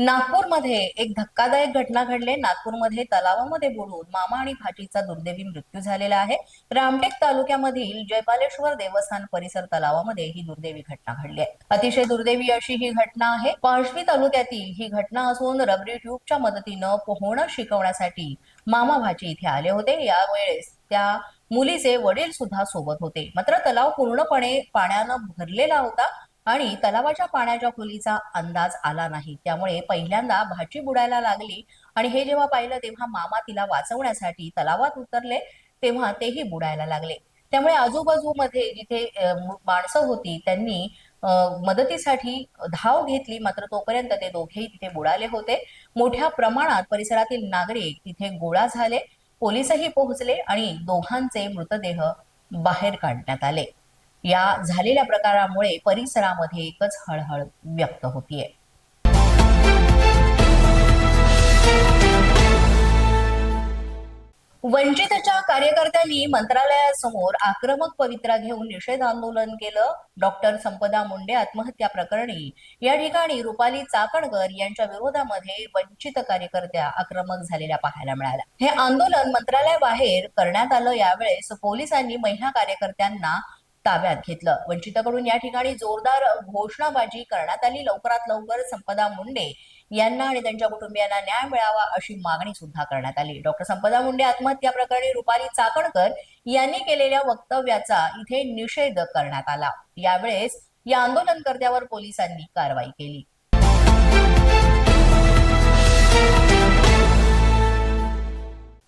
नागपूरमध्ये एक धक्कादायक घटना घडली. नागपूरमध्ये तलावामध्ये बुडून मामा आणि भाचीचा दुर्दैवी मृत्यू झालेला आहे. रामटेक तालुक्यामधील जयपालेश्वर देवस्थान परिसर तलावामध्ये ही दुर्दैवी घटना घडली आहे. अतिशय दुर्दैवी अशी ही घटना आहे. पाशवी तालुक्यातील ही घटना असून रबरी ट्यूबच्या मदतीनं पोहणं शिकवण्यासाठी मामा भाची इथे आले होते. यावेळेस त्या मुलीचे वडील सुद्धा सोबत होते. मात्र तलाव पूर्णपणे पाण्यानं भरलेला होता. आणि तलावाच्या पाण्याच्या खोलीचा अंदाज आला नाही. त्यामुळे पहिल्यांदा भाची बुडायला लागली आणि हे जेव्हा पाहिलं तेव्हा मामा तिला वाचवण्यासाठी तलावात उतरले तेव्हा तेही बुडायला लागले. त्यामुळे आजूबाजूमध्ये जिथे माणसं होती त्यांनी मदतीसाठी धाव घेतली. मात्र तोपर्यंत ते दोघेही तिथे बुडाले होते. मोठ्या प्रमाणात परिसरातील नागरिक तिथे गोळा झाले. पोलिसही पोहोचले आणि दोघांचे मृतदेह बाहेर काढण्यात आले. या झालेल्या प्रकारामुळे परिसरामध्ये एकच हळहळ व्यक्त होतीये. वंचितच्या कार्यकर्त्यांनी मंत्रालयासमोर आक्रमक पवित्रा घेऊन निषेध आंदोलन केलं. डॉक्टर संपदा मुंडे आत्महत्या प्रकरणी या ठिकाणी रुपाली चाकणकर यांच्या विरोधामध्ये वंचित कार्यकर्त्या आक्रमक झालेल्या पाहायला मिळाल्या. हे आंदोलन मंत्रालयाबाहेर करण्यात आलं यावेळेस पोलिसांनी महिला कार्यकर्त्यांना ताब्यात घेतलं. वंचितकडून या ठिकाणी जोरदार घोषणाबाजी करण्यात आली. लवकरात लवकर संपदा मुंडे यांना आणि त्यांच्या कुटुंबियांना न्याय मिळावा अशी मागणी सुद्धा करण्यात आली. डॉक्टर संपदा मुंडे आत्महत्या प्रकरणी रुपाली चाकणकर यांनी केलेल्या वक्तव्याचा इथे निषेध करण्यात आला. यावेळेस या आंदोलनकर्त्यावर पोलिसांनी कारवाई केली.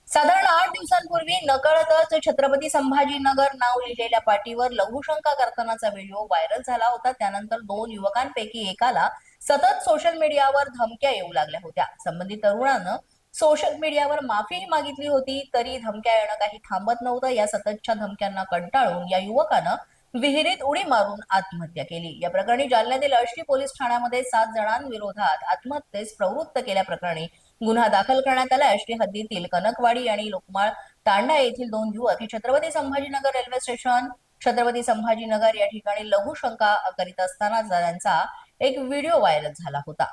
साधारण दिवसांपूर्वी नकळतच छत्रपती संभाजीनगर नाव लिहिलेल्या पाटीवर लघुशंका करतानाचा व्हिडिओ व्हायरल झाला होता. त्यानंतर दोन युवकांपैकी एकाला सतत सोशल मीडियावर धमक्या येऊ लागल्या होत्या. संबंधित तरुणानं सोशल मीडियावर माफीही मागितली होती तरी धमक्या येणं काही थांबत नव्हतं. या सततच्या धमक्यांना कंटाळून या युवकानं विहिरीत उडी मारून आत्महत्या केली. या प्रकरणी जालन्यातील अष्टी पोलीस ठाण्यामध्ये सात जणांविरोधात आत्महत्येस प्रवृत्त केल्याप्रकरणी गुन्हा दाखल करण्यात आला अष्टी हद्दीतील कनकवाडी आणि लोकमाळ तांडा येथील दोन युवक हे छत्रपती संभाजीनगर रेल्वे स्टेशन छत्रपती संभाजीनगर या ठिकाणी लघुशंका करीत असताना त्यांचा एक व्हिडिओ व्हायरल झाला होता.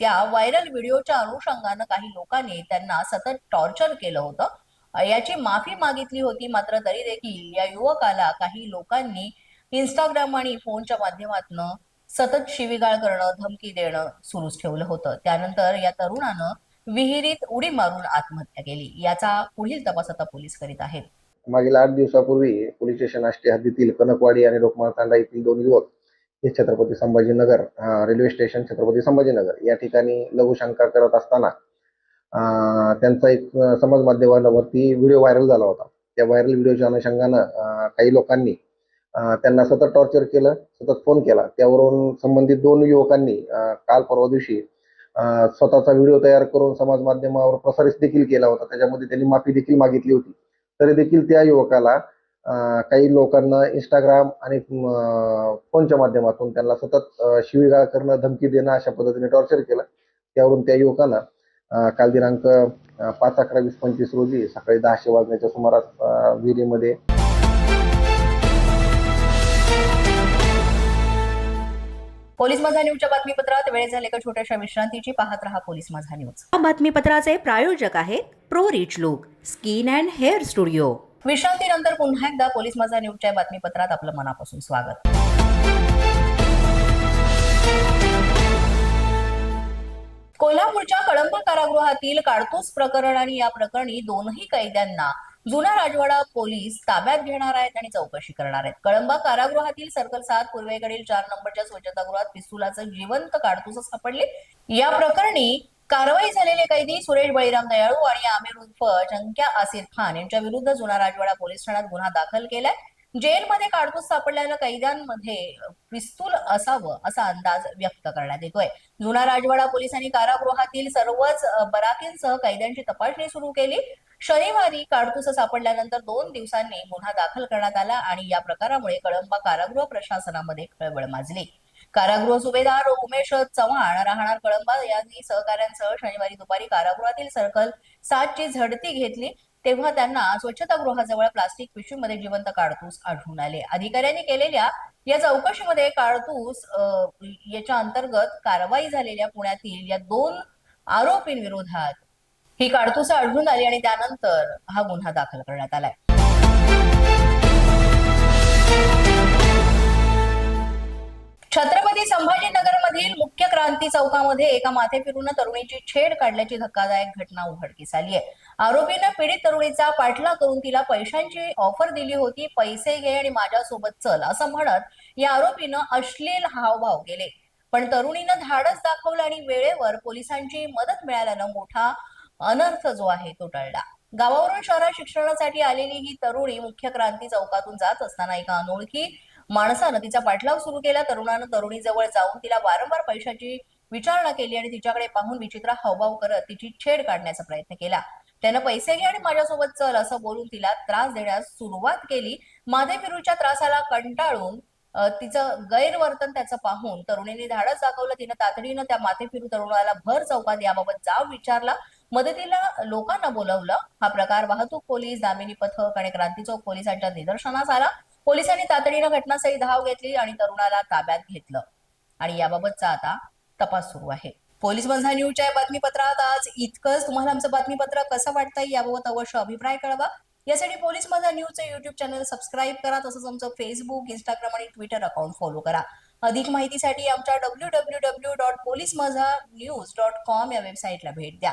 त्या व्हायरल व्हिडिओच्या अनुषंगानं काही लोकांनी त्यांना सतत टॉर्चर केलं होतं. याची माफी मागितली होती मात्र तरी देखील या युवकाला काही लोकांनी इंस्टाग्राम आणि फोनच्या माध्यमातून सतत शिवीगाळ करणं धमकी देणं सुरूच ठेवलं होतं. त्यानंतर या तरुणानं विहिरीत उडी मारून आत्महत्या केली. याचा पुढील तपास आता पोलीस करीत आहेत. मागील आठ दिवसापूर्वी पोलीस स्टेशन आष्टी हद्दीतील कनकवाडी आणि लोकमाळ तांडा येथील दोन युवक हे छत्रपती संभाजीनगर रेल्वे स्टेशन छत्रपती संभाजीनगर या ठिकाणी लघुशंका करत असताना त्यांचा एक समाज माध्यमांवरती व्हिडिओ व्हायरल झाला होता. त्या व्हायरल व्हिडिओच्या अनुषंगानं काही लोकांनी त्यांना सतत टॉर्चर केलं सतत फोन केला. त्यावरून संबंधित दोन युवकांनी काल परवा दिवशी स्वतःचा व्हिडिओ तयार करून समाज माध्यमावर प्रसारित देखील केला होता. त्याच्यामध्ये त्यांनी माफी देखील मागितली होती. तरी देखील त्या युवकाला काही लोकांना इंस्टाग्राम आणि फोनच्या माध्यमातून त्यांना सतत शिवीगाळ करणं धमकी देणं अशा पद्धतीने टॉर्चर केलं. त्यावरून त्या युवकाला काल दिनांक पाच अकरा वीस पंचवीस रोजी सकाळी दहाशे वाजण्याच्या सुमारास विहिरीमध्ये पोलीस माझा न्यूजच्या बातमीपत्रात. वेळ झाले का छोट्याशा विश्रांतीची? पाहत रहा पोलीस माझा न्यूज. या बातमीपत्राचे प्रायोजक आहेत pro rich look skin and hair studio. विश्रांतीनंतर पुन्हा एकदा पोलीस माझा न्यूजच्या बातमीपत्रात आपलं मनापासून स्वागत. कोल्हापूरच्या कळंबा कारागृहातील काडतूस प्रकरण आणि या प्रकरणी दोनही कैद्यांना जुना राजवाडा पोलीस ताब्यात घेणार आहेत आणि चौकशी करणार आहेत. कळंबा कारागृहातील सर्कल सात पूर्वेकडील चार नंबरच्या स्वच्छतागृहात पिस्तुलाचं जिवंत काडतूस सापडले. या प्रकरणी कारवाई झालेले कैदी सुरेश बळीराम दयाळू आणि आमिर उर्फ चंक्या आसिर खान यांच्या विरुद्ध जुना राजवाडा पोलीस ठाण्यात गुन्हा दाखल केलाय. जेलमध्ये काडतूस सापडलेल्या कैद्यांमध्ये पिस्तूल असावं असा अंदाज व्यक्त करण्यात येतोय. जुना राजवाडा पोलिसांनी कारागृहातील सर्वच बराकींसह कैद्यांची तपासणी सुरू केली. शनिवारी काडतुस सापडल्यानंतर दोन दिवसांनी गुन्हा दाखल करण्यात आला आणि या प्रकारामुळे कळंबा कारागृह प्रशासनामध्ये खळबळ माजली. कारागृह सुभेदार उमेश चव्हाण राहणार कळंबा. यांनी सहकाऱ्यांसह शनिवारी दुपारी कारागृहातील सर्कल सातची झडती घेतली. तेव्हा त्यांना स्वच्छतागृहाजवळ प्लास्टिक पिशवीमध्ये जिवंत काडतूस आढळून आले. अधिकाऱ्यांनी केलेल्या या चौकशीमध्ये काडतूस याच्या अंतर्गत कारवाई झालेल्या पुण्यातील या दोन आरोपींविरोधात ही काडतुसं आढळून आली आणि त्यानंतर हा गुन्हा दाखल करण्यात आलाय. छत्रपती संभाजीनगरमधील मुख्य क्रांती चौकामध्ये एका माथे फिरून तरुणीची छेड काढल्याची धक्कादायक घटना उघडकीस आली आहे. आरोपीनं पीडित तरुणीचा पाठलाग करून तिला पैशांची ऑफर दिली होती पैसे घे आणि माझ्यासोबत चल असं म्हणत या आरोपीनं अश्लील हावभाव केले. पण तरुणीनं धाडस दाखवलं आणि वेळेवर पोलिसांची मदत मिळाल्यानं मोठा अनर्थ जो आहे तो टळला. गावावरून शहरात शिक्षणासाठी आलेली ही तरुणी मुख्य क्रांती चौकातून जात असताना एका अनोळखी माणसानं तिचा पाठलाव सुरू केला. तरुणानं तरुणीजवळ जाऊन तिला वारंवार पैशाची विचारणा केली आणि तिच्याकडे पाहून विचित्र हावभाव करत तिची छेड काढण्याचा प्रयत्न केला. त्यानं पैसे घे आणि माझ्यासोबत चल असं बोलून तिला त्रास देण्यास सुरुवात केली. माधेफिरूच्या त्रासाला कंटाळून तिचं गैरवर्तन त्याचं पाहून तरुणीने धाडस दाखवलं. तिनं तातडीनं त्या माथेफिरू तरुणाला भर चौकात याबाबत जाब विचारला. मदतीला लोकांना बोलवलं. हा प्रकार वाहतूक पोलीस दामिनी पथक आणि क्रांती चौक पोलिसांच्या निदर्शनास आला. पोलिसांनी तातडीनं घटनास्थळी धाव घेतली आणि तरुणाला ताब्यात घेतलं. आणि याबाबतचा आता तपास सुरू आहे. पोलीस बंधा न्यूजच्या बातमीपत्रात आज इतकंच. तुम्हाला आमचं बातमीपत्र कसं वाटतंय याबाबत अवश्य अभिप्राय कळवा. यासाठी पोलीस माझा न्यूजचं युट्यूब चॅनल सबस्क्राईब करा तसंच आमचं फेसबुक इंस्टाग्राम आणि ट्विटर अकाउंट फॉलो करा. अधिक माहितीसाठी आमच्या W W W dot police Majha news dot com या वेबसाईटला भेट द्या.